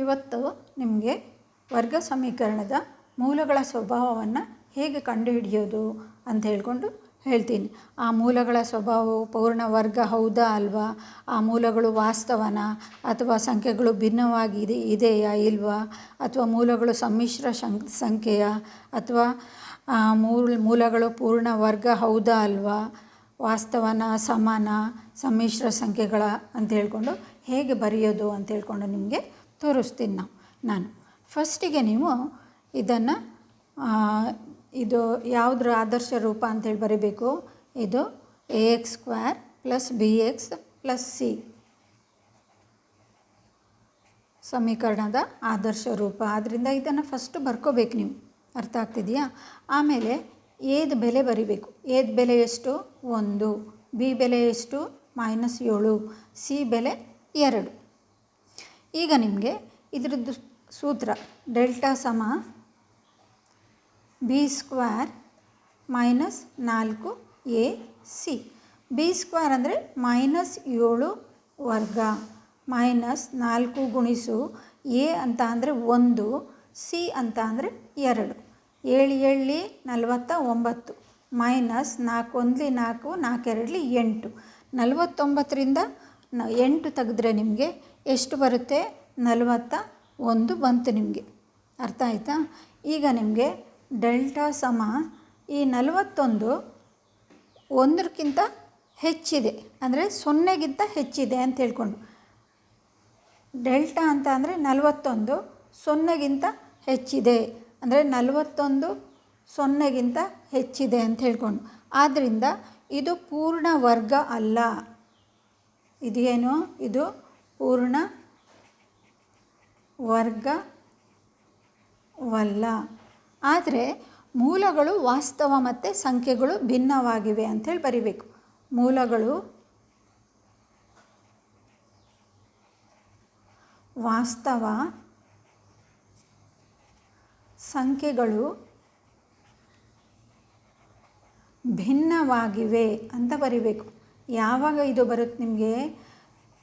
ಇವತ್ತು ನಿಮಗೆ ವರ್ಗ ಸಮೀಕರಣದ ಮೂಲಗಳ ಸ್ವಭಾವವನ್ನು ಹೇಗೆ ಕಂಡುಹಿಡಿಯೋದು ಅಂತ ಹೇಳ್ಕೊಂಡು ಹೇಳ್ತೀನಿ. ಆ ಮೂಲಗಳ ಸ್ವಭಾವವು ಪೂರ್ಣ ವರ್ಗ ಹೌದಾ ಅಲ್ವಾ? ಆ ಮೂಲಗಳು ವಾಸ್ತವನ? ಅಥವಾ ಸಂಖ್ಯೆಗಳು ಭಿನ್ನವಾಗಿದೆ ಇದೆಯಾ ಇಲ್ವಾ? ಅಥವಾ ಮೂಲಗಳು ಸಮ್ಮಿಶ್ರ ಸಂಖ್ಯೆಯ? ಅಥವಾ ಮೂಲ, ಮೂಲಗಳು ಪೂರ್ಣ ವರ್ಗ ಹೌದಾ ಅಲ್ವಾ? ವಾಸ್ತವನ, ಸಮಾನ, ಸಮ್ಮಿಶ್ರ ಸಂಖ್ಯೆಗಳ ಅಂತ ಹೇಳ್ಕೊಂಡು ಹೇಗೆ ಬರೆಯೋದು ಅಂತ ಹೇಳ್ಕೊಂಡು ನಿಮಗೆ ತೋರಿಸ್ತೀನಿ ನಾವು, ನಾನು. ಫಸ್ಟಿಗೆ ನೀವು ಇದನ್ನು ಇದು ಯಾವುದ್ರ ಆದರ್ಶ ರೂಪ ಅಂತೇಳಿ ಬರೀಬೇಕು. ಇದು A X square plus B X plus C ಸಮೀಕರಣದ ಆದರ್ಶ ರೂಪ. ಆದ್ದರಿಂದ ಇದನ್ನು ಫಸ್ಟ್ ಬರ್ಕೋಬೇಕು ನೀವು. ಅರ್ಥ ಆಗ್ತಿದೆಯಾ? ಆಮೇಲೆ ಏದ್ ಬೆಲೆ ಬರಿಬೇಕು. ಏದ್ ಬೆಲೆ ಎಷ್ಟು? ಒಂದು. ಬಿ ಬೆಲೆ ಎಷ್ಟು? ಮೈನಸ್ ಏಳು. ಸಿ ಬೆಲೆ ಎರಡು. ಈಗ ನಿಮಗೆ ಇದರದ್ದು ಸೂತ್ರ ಡೆಲ್ಟಾ ಸಮ ಬಿ ಸ್ಕ್ವೇರ್ ಮೈನಸ್ ನಾಲ್ಕು ಎ ಸಿ. ಬಿ ಸ್ಕ್ವೇರ್ ಅಂದರೆ ಮೈನಸ್ ಏಳು ವರ್ಗ. ಮೈನಸ್ ನಾಲ್ಕು ಗುಣಿಸು ಎ ಅಂತ ಅಂದರೆ ಒಂದು, ಸಿ ಅಂತ ಅಂದರೆ ಎರಡು. ಏಳು ಏಳಲಿ ನಲವತ್ತ ಒಂಬತ್ತು. ಮೈನಸ್ ನಾಲ್ಕು ಒಂದ್ಲಿ ನಾಲ್ಕು, ನಾಲ್ಕೆರಡಲಿ ಎಂಟು. ನಲವತ್ತೊಂಬತ್ತರಿಂದ ಎಂಟು ತೆಗೆದ್ರೆ ನಿಮಗೆ ಎಷ್ಟು ಬರುತ್ತೆ? ನಲವತ್ತ ಒಂದು ಬಂತು ನಿಮಗೆ. ಅರ್ಥ ಆಯಿತಾ? ಈಗ ನಿಮಗೆ ಡೆಲ್ಟಾ ಸಮ ಈ ನಲವತ್ತೊಂದು ಒಂದಕ್ಕಿಂತ ಹೆಚ್ಚಿದೆ. ಅಂದರೆ ಸೊನ್ನೆಗಿಂತ ಹೆಚ್ಚಿದೆ ಅಂತ ಹೇಳ್ಕೊಂಡು. ಡೆಲ್ಟಾ ಅಂತ ಅಂದರೆ ನಲವತ್ತೊಂದು ಸೊನ್ನೆಗಿಂತ ಹೆಚ್ಚಿದೆ. ಅಂದರೆ ನಲವತ್ತೊಂದು ಸೊನ್ನೆಗಿಂತ ಹೆಚ್ಚಿದೆ ಅಂತ ಹೇಳ್ಕೊಂಡು. ಆದ್ದರಿಂದ ಇದು ಪೂರ್ಣ ವರ್ಗ ಅಲ್ಲ. ಇದೇನು? ಇದು ಪೂರ್ಣ ವರ್ಗವಲ್ಲ ಆದರೆ ಮೂಲಗಳು ವಾಸ್ತವ ಮತ್ತು ಸಂಖ್ಯೆಗಳು ಭಿನ್ನವಾಗಿವೆ ಅಂಥೇಳಿ ಬರಿಬೇಕು. ಮೂಲಗಳು ವಾಸ್ತವ, ಸಂಖ್ಯೆಗಳು ಭಿನ್ನವಾಗಿವೆ ಅಂತ ಬರಿಬೇಕು. ಯಾವಾಗ ಇದು ಬರುತ್ತೆ ನಿಮಗೆ?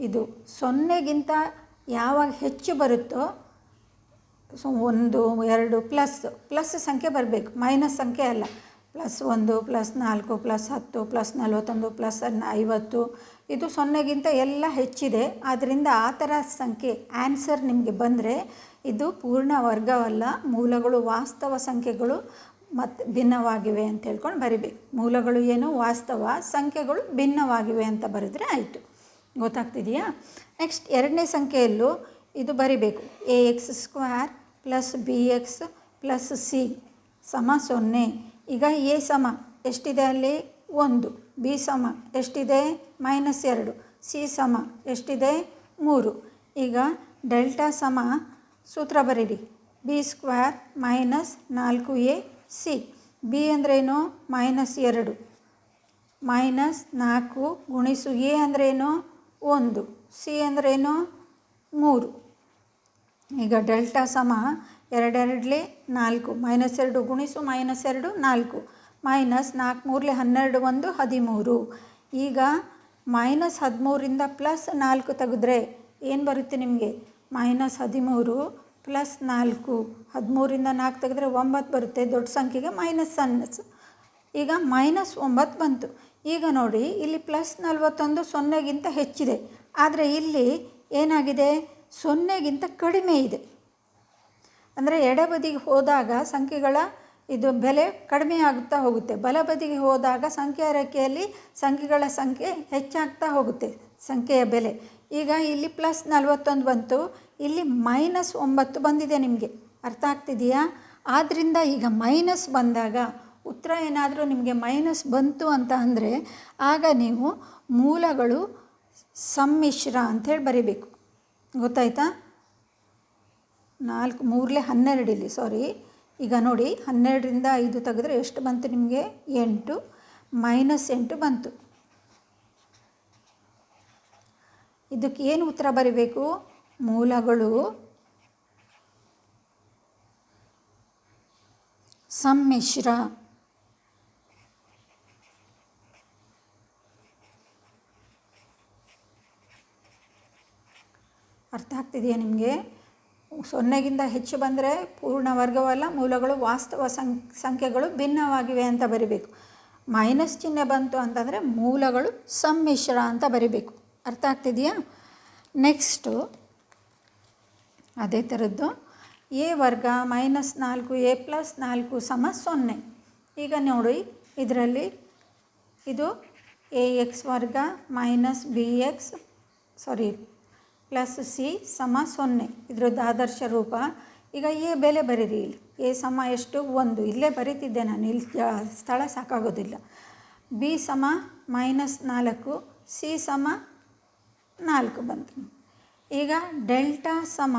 ಇದು ಸೊನ್ನೆಗಿಂತ ಯಾವಾಗ ಹೆಚ್ಚು ಬರುತ್ತೋ ಒಂದು, ಎರಡು ಪ್ಲಸ್ ಪ್ಲಸ್ ಸಂಖ್ಯೆ ಬರಬೇಕು. ಮೈನಸ್ ಸಂಖ್ಯೆ ಅಲ್ಲ. ಪ್ಲಸ್ ಒಂದು, ಪ್ಲಸ್ ನಾಲ್ಕು, ಪ್ಲಸ್ ಹತ್ತು, ಪ್ಲಸ್ ನಲವತ್ತೊಂದು, ಪ್ಲಸ್ ಐವತ್ತು. ಇದು ಸೊನ್ನೆಗಿಂತ ಎಲ್ಲ ಹೆಚ್ಚಿದೆ. ಆದ್ದರಿಂದ ಆ ಥರ ಸಂಖ್ಯೆ, ಆನ್ಸರ್ ನಿಮಗೆ ಬಂದರೆ ಇದು ಪೂರ್ಣ ವರ್ಗವಲ್ಲ. ಮೂಲಗಳು ವಾಸ್ತವ ಸಂಖ್ಯೆಗಳು ಮತ್ತು ಭಿನ್ನವಾಗಿವೆ ಅಂತ ಹೇಳ್ಕೊಂಡು ಬರಿಬೇಕು. ಮೂಲಗಳು ಏನು ವಾಸ್ತವ, ಸಂಖ್ಯೆಗಳು ಭಿನ್ನವಾಗಿವೆ ಅಂತ ಬರೆದ್ರೆ ಆಯಿತು. ಗೊತ್ತಾಗ್ತಿದೆಯಾ? ನೆಕ್ಸ್ಟ್ ಎರಡನೇ ಸಂಖ್ಯೆಯಲ್ಲೂ ಇದು ಬರಿಬೇಕು. A X square plus B X plus C ಸಮ ಸೊನ್ನೆ. ಈಗ ಎ ಸಮ ಎಷ್ಟಿದೆ ಅಲ್ಲಿ? ಒಂದು. ಬಿ ಸಮ ಎಷ್ಟಿದೆ? ಮೈನಸ್ ಎರಡು. ಸಿ ಸಮ ಎಷ್ಟಿದೆ? ಮೂರು. ಈಗ ಡೆಲ್ಟಾ ಸಮ ಸೂತ್ರ ಬರೀರಿ. ಬಿ ಸ್ಕ್ವೇರ್ ಮೈನಸ್ ನಾಲ್ಕು ಎ ಸಿ ಬಿ ಅಂದ್ರೇನು? ಮೈನಸ್ ಎರಡು. ಮೈನಸ್ ನಾಲ್ಕು ಗುಣಿಸು ಎ ಅಂದ್ರೇನು? ಒಂದು. ಸಿ ಅಂದ್ರೇನು? ಮೂರು. ಈಗ ಡೆಲ್ಟಾ ಸಮ ಎರಡೆರಡಲೆ ನಾಲ್ಕು. ಮೈನಸ್ ಎರಡು ಗುಣಿಸು ಮೈನಸ್ ಎರಡು ನಾಲ್ಕು. ಮೈನಸ್ ನಾಲ್ಕು ಮೂರಲೆ ಹನ್ನೆರಡು ಒಂದು ಹದಿಮೂರು. ಈಗ ಮೈನಸ್ ಹದಿಮೂರಿಂದ ಪ್ಲಸ್ ನಾಲ್ಕು ತೆಗೆದ್ರೆ ಏನು ಬರುತ್ತೆ ನಿಮಗೆ? ಮೈನಸ್ ಹದಿಮೂರು ಪ್ಲಸ್ ನಾಲ್ಕು. ಹದಿಮೂರಿಂದ ನಾಲ್ಕು ತೆಗೆದ್ರೆ ಒಂಬತ್ತು ಬರುತ್ತೆ. ದೊಡ್ಡ ಸಂಖ್ಯೆಗೆ ಮೈನಸ್ ಸಣ್ಣ ಈಗ ಮೈನಸ್ ಒಂಬತ್ತು ಬಂತು. ಈಗ ನೋಡಿ, ಇಲ್ಲಿ ಪ್ಲಸ್ ನಲವತ್ತೊಂದು ಸೊನ್ನೆಗಿಂತ ಹೆಚ್ಚಿದೆ. ಆದರೆ ಇಲ್ಲಿ ಏನಾಗಿದೆ? ಸೊನ್ನೆಗಿಂತ ಕಡಿಮೆ ಇದೆ. ಅಂದರೆ ಎಡಬದಿಗೆ ಹೋದಾಗ ಸಂಖ್ಯೆಗಳ ಇದು ಬೆಲೆ ಕಡಿಮೆ ಆಗುತ್ತಾ ಹೋಗುತ್ತೆ. ಬಲಬದಿಗೆ ಹೋದಾಗ ಸಂಖ್ಯಾ ರೇಖೆಯಲ್ಲಿ ಸಂಖ್ಯೆಗಳ ಸಂಖ್ಯೆ ಹೆಚ್ಚಾಗ್ತಾ ಹೋಗುತ್ತೆ, ಸಂಖ್ಯೆಯ ಬೆಲೆ. ಈಗ ಇಲ್ಲಿ ಪ್ಲಸ್ ನಲವತ್ತೊಂದು ಬಂತು. ಇಲ್ಲಿ ಮೈನಸ್ ಒಂಬತ್ತು ಬಂದಿದೆ ನಿಮಗೆ. ಅರ್ಥ ಆಗ್ತಿದೆಯಾ? ಆದ್ದರಿಂದ ಈಗ ಮೈನಸ್ ಬಂದಾಗ ಉತ್ತರ ಏನಾದರೂ ನಿಮಗೆ ಮೈನಸ್ ಬಂತು ಅಂತ ಅಂದರೆ ಆಗ ನೀವು ಮೂಲಗಳು ಸಮ್ಮಿಶ್ರ ಅಂಥೇಳಿ ಬರೀಬೇಕು. ಗೊತ್ತಾಯ್ತಾ? ನಾಲ್ಕು ಮೂರಲೆ ಹನ್ನೆರಡು ಇಲ್ಲಿ ಸಾರಿ ಈಗ ನೋಡಿ, ಹನ್ನೆರಡರಿಂದ ಐದು ತೆಗೆದ್ರೆ ಎಷ್ಟು ಬಂತು ನಿಮಗೆ? ಎಂಟು, ಮೈನಸ್ ಎಂಟು ಬಂತು. ಇದಕ್ಕೆ ಏನು ಉತ್ತರ ಬರಿಬೇಕು? ಮೂಲಗಳು ಸಮ್ಮಿಶ್ರ. ಅರ್ಥ ಆಗ್ತಿದೆಯಾ ನಿಮಗೆ? ಸೊನ್ನೆಗಿಂತ ಹೆಚ್ಚು ಬಂದರೆ ಪೂರ್ಣ ವರ್ಗವಲ್ಲ, ಮೂಲಗಳು ವಾಸ್ತವ ಸಂಖ್ಯೆಗಳು ಭಿನ್ನವಾಗಿವೆ ಅಂತ ಬರಿಬೇಕು. ಮೈನಸ್ ಚಿಹ್ನೆ ಬಂತು ಅಂತಂದರೆ ಮೂಲಗಳು ಸಮ್ಮಿಶ್ರ ಅಂತ ಬರಿಬೇಕು. ಅರ್ಥ ಆಗ್ತಿದೆಯಾ ನೆಕ್ಸ್ಟು, ಅದೇ ಥರದ್ದು, ಎ ವರ್ಗ ಮೈನಸ್ ನಾಲ್ಕು, ಎ ಪ್ಲಸ್ ನಾಲ್ಕು ಸಮ ಸೊನ್ನೆ. ಈಗ ನೋಡಿ, ಇದರಲ್ಲಿ ಇದು ಎ ಎಕ್ಸ್ ವರ್ಗ minus B X, sorry plus C ಸಮ ಸೊನ್ನೆ. ಇದ್ರದ್ದು ಆದರ್ಶ ರೂಪ. ಈಗ ಎ ಬೆಲೆ ಬರೀರಿ ಇಲ್ಲಿ ಎ ಸಮ ಎಷ್ಟು? ಒಂದು. ಇಲ್ಲೇ ಬರೀತಿದ್ದೆ ನಾನು. ಇಲ್ಲಿ ಸ್ಥಳ ಸಾಕಾಗೋದಿಲ್ಲ. ಬಿ ಸಮ ಮೈನಸ್ ನಾಲ್ಕು. ಸಿ ಸಮ ನಾಲ್ಕು ಬಂತು. ಈಗ ಡೆಲ್ಟಾ ಸಮ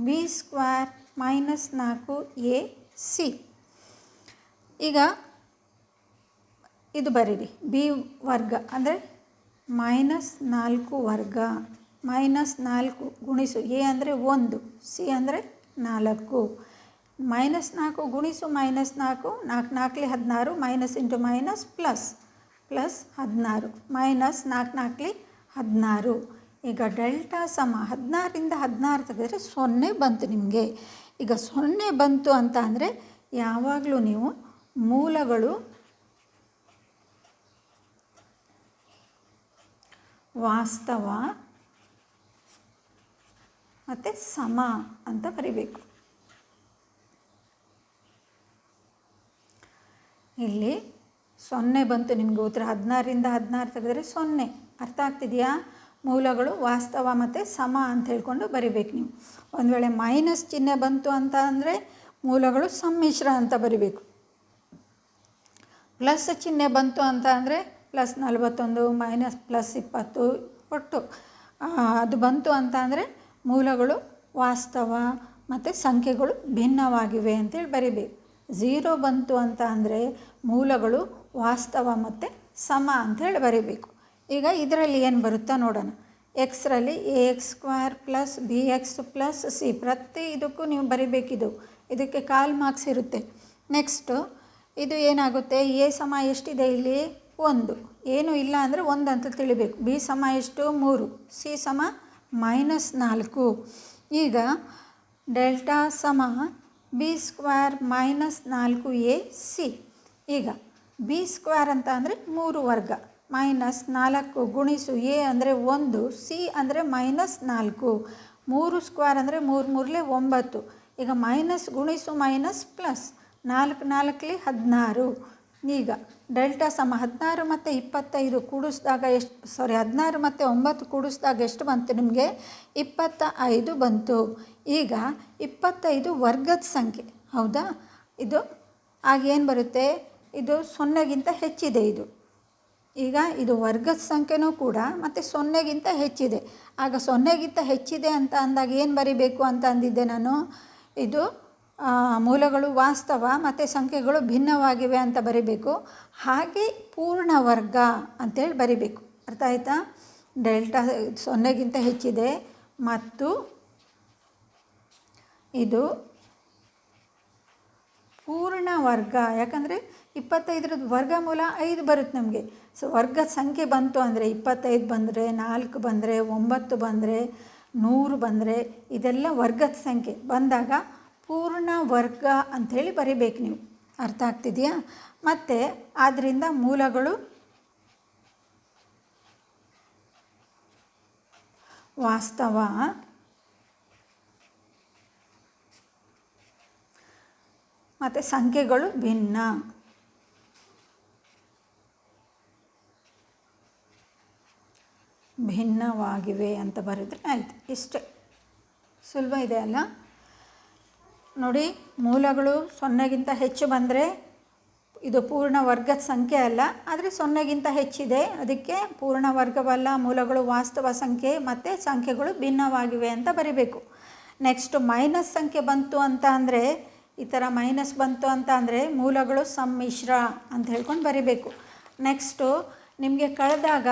ಬಿ ಸ್ಕ್ವೇರ್ ಮೈನಸ್ ನಾಲ್ಕು ಎ ಸಿ. ಈಗ ಇದು ಬರೀರಿ ಬಿ ವರ್ಗ. ಅಂದರೆ ಮೈನಸ್ ನಾಲ್ಕು ವರ್ಗ. ಮೈನಸ್ ನಾಲ್ಕು ಗುಣಿಸು ಎ ಅಂದರೆ ಒಂದು, ಸಿ ಅಂದರೆ ನಾಲ್ಕು. ಮೈನಸ್ ನಾಲ್ಕು ಗುಣಿಸು ಮೈನಸ್ ನಾಲ್ಕು ನಾಲ್ಕು ನಾಲ್ಕಲಿ ಹದಿನಾರು, minus into minus plus plus ಹದಿನಾರು. ಮೈನಸ್ ನಾಲ್ಕು ನಾಲ್ಕಲಿ ಹದಿನಾರು. ಈಗ ಡೆಲ್ಟಾ ಸಮ ಹದಿನಾರಿಂದ ಹದಿನಾರು ತೆಗೆದರೆ ಸೊನ್ನೆ ಬಂತು ನಿಮಗೆ. ಈಗ ಸೊನ್ನೆ ಬಂತು ಅಂತ ಅಂದರೆ ಯಾವಾಗಲೂ ನೀವು ಮೂಲಗಳು ವಾಸ್ತವ ಮತ್ತು ಸಮ ಅಂತ ಬರಿಬೇಕು. ಇಲ್ಲಿ ಸೊನ್ನೆ ಬಂತು ನಿಮಗೆ ಉತ್ತರ. ಹದಿನಾರರಿಂದ ಹದಿನಾರು ತೆಗೆದರೆ ಸೊನ್ನೆ. ಅರ್ಥ ಆಗ್ತಿದೆಯಾ? ಮೂಲಗಳು ವಾಸ್ತವ ಮತ್ತು ಸಮ ಅಂತ ಹೇಳ್ಕೊಂಡು ಬರಿಬೇಕು ನೀವು. ಒಂದು ವೇಳೆ ಮೈನಸ್ ಚಿಹ್ನೆ ಬಂತು ಅಂತ ಅಂದರೆ ಮೂಲಗಳು ಸಮ್ಮಿಶ್ರ ಅಂತ ಬರಿಬೇಕು. ಪ್ಲಸ್ ಚಿಹ್ನೆ ಬಂತು ಅಂತ ಅಂದರೆ ಪ್ಲಸ್ ನಲವತ್ತೊಂದು ಮೈನಸ್ ಪ್ಲಸ್ ಇಪ್ಪತ್ತು ಒಟ್ಟು. ಅದು ಬಂತು ಅಂತ ಅಂದರೆ ಮೂಲಗಳು ವಾಸ್ತವ ಮತ್ತು ಸಂಖ್ಯೆಗಳು ಭಿನ್ನವಾಗಿವೆ ಅಂತೇಳಿ ಬರಿಬೇಕು. ಝೀರೋ ಬಂತು ಅಂತ ಅಂದರೆ ಮೂಲಗಳು ವಾಸ್ತವ ಮತ್ತು ಸಮ ಅಂಥೇಳಿ ಬರಿಬೇಕು. ಈಗ ಇದರಲ್ಲಿ ಏನು ಬರುತ್ತಾ ನೋಡೋಣ. ಎಕ್ಸ್ರಲ್ಲಿ A X square plus B X plus C ಪ್ರತಿ ಇದಕ್ಕೂ ನೀವು ಬರಿಬೇಕಿದು. ಇದಕ್ಕೆ ಕಾಲ್ ಮಾರ್ಕ್ಸ್ ಇರುತ್ತೆ. ನೆಕ್ಸ್ಟು ಇದು ಏನಾಗುತ್ತೆ? ಎ ಸಮ ಎಷ್ಟಿದೆ ಇಲ್ಲಿ? ಒಂದು. ಏನು ಇಲ್ಲ ಅಂದರೆ ಒಂದು ಅಂತ ತಿಳಿಬೇಕು. ಬಿ ಸಮ ಎಷ್ಟು? ಮೂರು. ಸಿ ಸಮ ಮೈನಸ್ ನಾಲ್ಕು. ಈಗ ಡೆಲ್ಟಾ ಸಮ ಬಿ ಸ್ಕ್ವೇರ್ ಮೈನಸ್ ನಾಲ್ಕು ಎ ಸಿ. ಈಗ ಬಿ ಸ್ಕ್ವೇರ್ ಅಂತ ಅಂದರೆ ಮೂರು ವರ್ಗ. ಮೈನಸ್ ನಾಲ್ಕು ಗುಣಿಸು ಎ ಅಂದರೆ ಒಂದು, ಸಿ ಅಂದರೆ ಮೈನಸ್ ನಾಲ್ಕು. ಮೂರು ಸ್ಕ್ವೇರ್ ಅಂದರೆ ಮೂರು ಮೂರಲೆ ಒಂಬತ್ತು. ಈಗ ಮೈನಸ್ ಗುಣಿಸು ಮೈನಸ್ ಪ್ಲಸ್ ನಾಲ್ಕು ನಾಲ್ಕಲಿ ಹದಿನಾರು. ಈಗ ಡೆಲ್ಟಾ ಸಮ ಹದಿನಾರು ಮತ್ತು ಇಪ್ಪತ್ತೈದು ಕೂಡಿಸಿದಾಗ ಎಷ್ಟು ಸಾರಿ ಹದಿನಾರು ಮತ್ತು ಒಂಬತ್ತು ಕೂಡಿಸಿದಾಗ ಎಷ್ಟು ಬಂತು ನಿಮಗೆ? ಇಪ್ಪತ್ತ ಐದು ಬಂತು. ಈಗ ಇಪ್ಪತ್ತೈದು ವರ್ಗದ ಸಂಖ್ಯೆ, ಹೌದಾ? ಇದು ಆಗೇನು ಬರುತ್ತೆ? ಇದು ಸೊನ್ನೆಗಿಂತ ಹೆಚ್ಚಿದೆ ಇದು. ಈಗ ಇದು ವರ್ಗದ ಸಂಖ್ಯೆನೂ ಕೂಡ ಮತ್ತು ಸೊನ್ನೆಗಿಂತ ಹೆಚ್ಚಿದೆ. ಆಗ ಸೊನ್ನೆಗಿಂತ ಹೆಚ್ಚಿದೆ ಅಂತ ಅಂದಾಗ ಏನು ಬರೀಬೇಕು ಅಂತ ಅಂದಿದ್ದೆ ನಾನು? ಇದು ಮೂಲಗಳು ವಾಸ್ತವ ಮತ್ತು ಸಂಖ್ಯೆಗಳು ಭಿನ್ನವಾಗಿವೆ ಅಂತ ಬರಿಬೇಕು. ಹಾಗೆ ಪೂರ್ಣ ವರ್ಗ ಅಂತೇಳಿ ಬರಿಬೇಕು. ಅರ್ಥ ಆಯಿತಾ? ಡೆಲ್ಟಾ ಸೊನ್ನೆಗಿಂತ ಹೆಚ್ಚಿದೆ. ಮತ್ತು ಇದು ಪೂರ್ಣ ವರ್ಗ, ಯಾಕಂದರೆ ಇಪ್ಪತ್ತೈದರದ್ದು ವರ್ಗಮೂಲ ಐದು ಬರುತ್ತೆ ನಮಗೆ. ಸೊ ವರ್ಗದ ಸಂಖ್ಯೆ ಬಂತು ಅಂದರೆ ಇಪ್ಪತ್ತೈದು ಬಂದರೆ, ನಾಲ್ಕು ಬಂದರೆ, ಒಂಬತ್ತು ಬಂದರೆ, ನೂರು ಬಂದರೆ, ಇದೆಲ್ಲ ವರ್ಗದ ಸಂಖ್ಯೆ. ಬಂದಾಗ ಪೂರ್ಣ ವರ್ಗ ಅಂಥೇಳಿ ಬರಿಬೇಕು ನೀವು. ಅರ್ಥ ಆಗ್ತಿದೆಯಾ? ಮತ್ತು ಆದ್ದರಿಂದ ಮೂಲಗಳು ವಾಸ್ತವ. ಮತ್ತು ಸಂಖ್ಯೆಗಳು ಭಿನ್ನ. ಭಿನ್ನವಾಗಿವೆ ಅಂತ ಬರೆದ್ರೆ ಆಯಿತು. ಇಷ್ಟೇ. ಸುಲಭ ಇದೆ ಅಲ್ಲ? ನೋಡಿ, ಮೂಲಗಳು ಸೊನ್ನೆಗಿಂತ ಹೆಚ್ಚು ಬಂದರೆ ಇದು ಪೂರ್ಣ ವರ್ಗದ ಸಂಖ್ಯೆ ಅಲ್ಲ, ಆದರೆ ಸೊನ್ನೆಗಿಂತ ಹೆಚ್ಚಿದೆ. ಅದಕ್ಕೆ ಪೂರ್ಣ ವರ್ಗವಲ್ಲ, ಮೂಲಗಳು ವಾಸ್ತವ ಸಂಖ್ಯೆ ಮತ್ತು ಸಂಖ್ಯೆಗಳು ಭಿನ್ನವಾಗಿವೆ ಅಂತ ಬರಿಬೇಕು. ನೆಕ್ಸ್ಟ್ ಮೈನಸ್ ಸಂಖ್ಯೆ ಬಂತು ಅಂತ ಅಂದರೆ, ಈ ಥರ ಮೈನಸ್ ಬಂತು ಅಂತ ಅಂದರೆ ಮೂಲಗಳು ಸಮ್ಮಿಶ್ರ ಅಂತ ಹೇಳ್ಕೊಂಡು ಬರಿಬೇಕು. ನೆಕ್ಸ್ಟು ನಿಮಗೆ ಕಳೆದಾಗ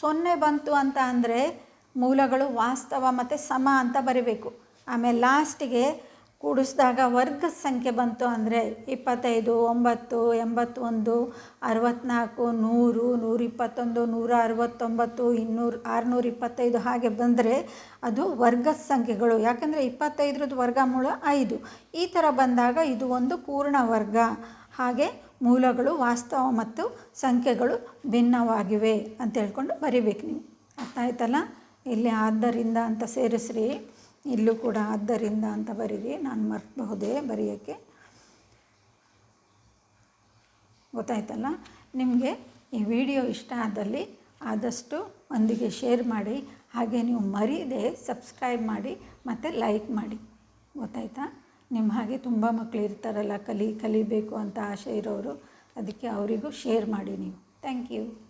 ಸೊನ್ನೆ ಬಂತು ಅಂತ ಅಂದರೆ ಮೂಲಗಳು ವಾಸ್ತವ ಮತ್ತು ಸಮ ಅಂತ ಬರಿಬೇಕು. ಆಮೇಲೆ ಲಾಸ್ಟಿಗೆ ಕೂಡಿಸಿದಾಗ ವರ್ಗದ ಸಂಖ್ಯೆ ಬಂತು ಅಂದರೆ ಇಪ್ಪತ್ತೈದು, ಒಂಬತ್ತು, ಎಂಬತ್ತೊಂದು ಅರವತ್ತ್ನಾಲ್ಕು ನೂರು, ನೂರಿಪ್ಪತ್ತೊಂದು, ನೂರ ಅರವತ್ತೊಂಬತ್ತು, ಇನ್ನೂರು, ಆರುನೂರ ಇಪ್ಪತ್ತೈದು ಹಾಗೆ ಬಂದರೆ ಅದು ವರ್ಗದ ಸಂಖ್ಯೆಗಳು. ಯಾಕಂದರೆ ಇಪ್ಪತ್ತೈದರದ್ದು ವರ್ಗಮೂಲ ಐದು. ಈ ಥರ ಬಂದಾಗ ಇದು ಒಂದು ಪೂರ್ಣ ವರ್ಗ. ಹಾಗೆ ಮೂಲಗಳು ವಾಸ್ತವ ಮತ್ತು ಸಂಖ್ಯೆಗಳು ಭಿನ್ನವಾಗಿವೆ ಅಂತ ಹೇಳ್ಕೊಂಡು ಬರಿಬೇಕು ನೀವು. ಅರ್ಥ ಆಯ್ತಲ್ಲ? ಇಲ್ಲಿ ಆದ್ದರಿಂದ ಅಂತ ಸೇರಿಸ್ರಿ. ಇಲ್ಲೂ ಕೂಡ ಆದ್ದರಿಂದ ಅಂತ ಬರೀರಿ. ನಾನು ಮರ್ತಬಹುದೇ ಬರೆಯೋಕ್ಕೆ. ಗೊತ್ತಾಯ್ತಲ್ಲ? ನಿಮಗೆ ಈ ವಿಡಿಯೋ ಇಷ್ಟ ಆದಲ್ಲಿ ಆದಷ್ಟು ಒಂದಿಗೆ ಶೇರ್ ಮಾಡಿ, ಹಾಗೆ ನೀವು ಮರೀದೆ ಸಬ್ಸ್ಕ್ರೈಬ್ ಮಾಡಿ, ಮತ್ತು ಲೈಕ್ ಮಾಡಿ. ಗೊತ್ತಾಯ್ತಾ? ನಿಮ್ಮ ಹಾಗೆ ತುಂಬ ಮಕ್ಕಳು ಇರ್ತಾರಲ್ಲ, ಕಲಿ ಕಲಿಬೇಕು ಅಂತ ಆಸೆ ಇರೋರು, ಅದಕ್ಕೆ ಅವರಿಗೂ ಶೇರ್ ಮಾಡಿ ನೀವು. Thank you.